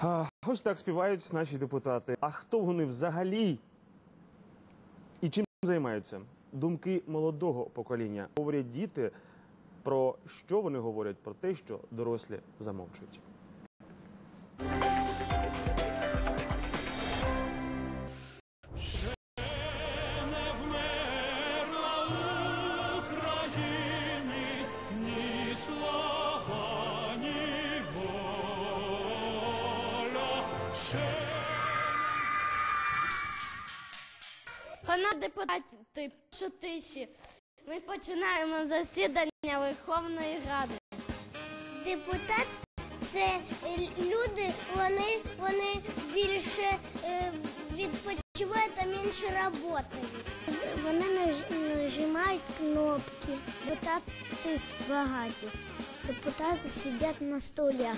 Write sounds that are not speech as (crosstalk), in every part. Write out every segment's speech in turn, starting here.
А, ось так співають наші депутати. А хто вони взагалі? І чим займаються? Думки молодого покоління. Говорять діти про що вони говорять? Про те, що дорослі замовчують. Пане депутати, що тиші. Ми починаємо засідання Верховної Ради. Депутат це люди, вони, вони більше е, відпочивають, а менше працюють. Вони наж- нажимають кнопки. Депутати багаті. Депутати сидять на столях.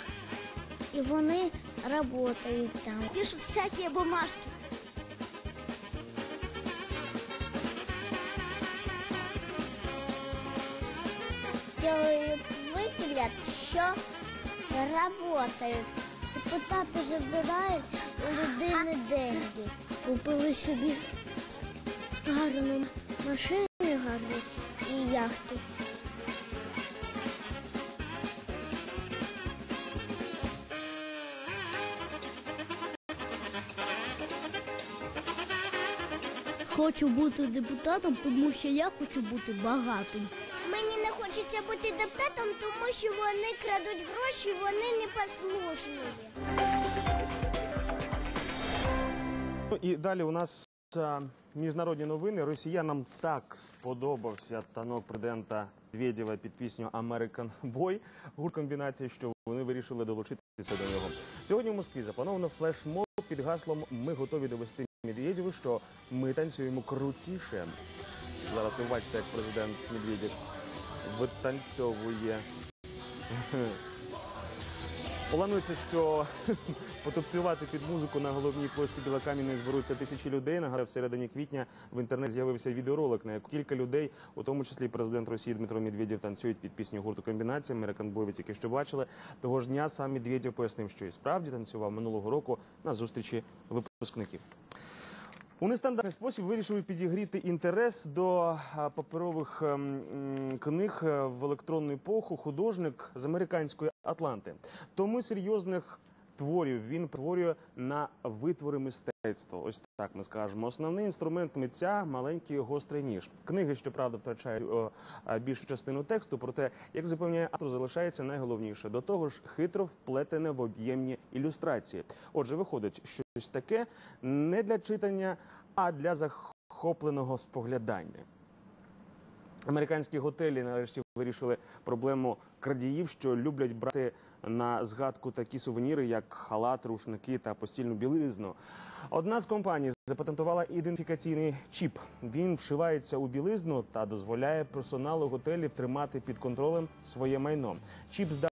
І вони працюють там. Пишуть всякі бумажки. делают выгляд, що працюють. Депутати забирають у людини деньги. Купили собі гарну машину гарну і яхту. Хочу бути депутатом, тому що я хочу бути багатим. Мені не хочеться бути депутатом, тому що вони крадуть гроші, вони непослушні. Ну і далі у нас а, міжнародні новини. Росіянам так сподобався танок президента Медведєва під пісню American Boy. гурт комбінації, що вони вирішили долучитися до нього. Сьогодні в Москві заплановано флешмоб під гаслом Ми готові довести Медведєву, що ми танцюємо крутіше. Зараз ви бачите, як президент Медведєв витанцьовує. Планується, що (laughs) потопцювати під музику на головній площі Білокам'яної зберуться тисячі людей. Нагадаю, в середині квітня в інтернеті з'явився відеоролик, на яку кілька людей, у тому числі президент Росії Дмитро Медведєв, танцюють під пісню гурту комбінація. Американ Бой тільки що бачили. Того ж дня сам Медведєв пояснив, що і справді танцював минулого року на зустрічі випускників. У нестандартний спосіб вирішили підігріти інтерес до паперових ем, книг е, в електронну епоху художник з американської Атланти. Тому серйозних творів він перетворює на витвори мистецтва. Ось так ми скажемо. Основний інструмент митця маленький гострий ніж. Книги, щоправда, втрачають більшу частину тексту, проте, як запевняє автор, залишається найголовніше. До того ж, хитро вплетене в об'ємні ілюстрації. Отже, виходить щось таке не для читання, а для захопленого споглядання. Американські готелі нарешті вирішили проблему крадіїв, що люблять брати на згадку такі сувеніри, як халат, рушники та постільну білизну. Одна з компаній запатентувала ідентифікаційний чіп. Він вшивається у білизну та дозволяє персоналу готелів тримати під контролем своє майно. Чіп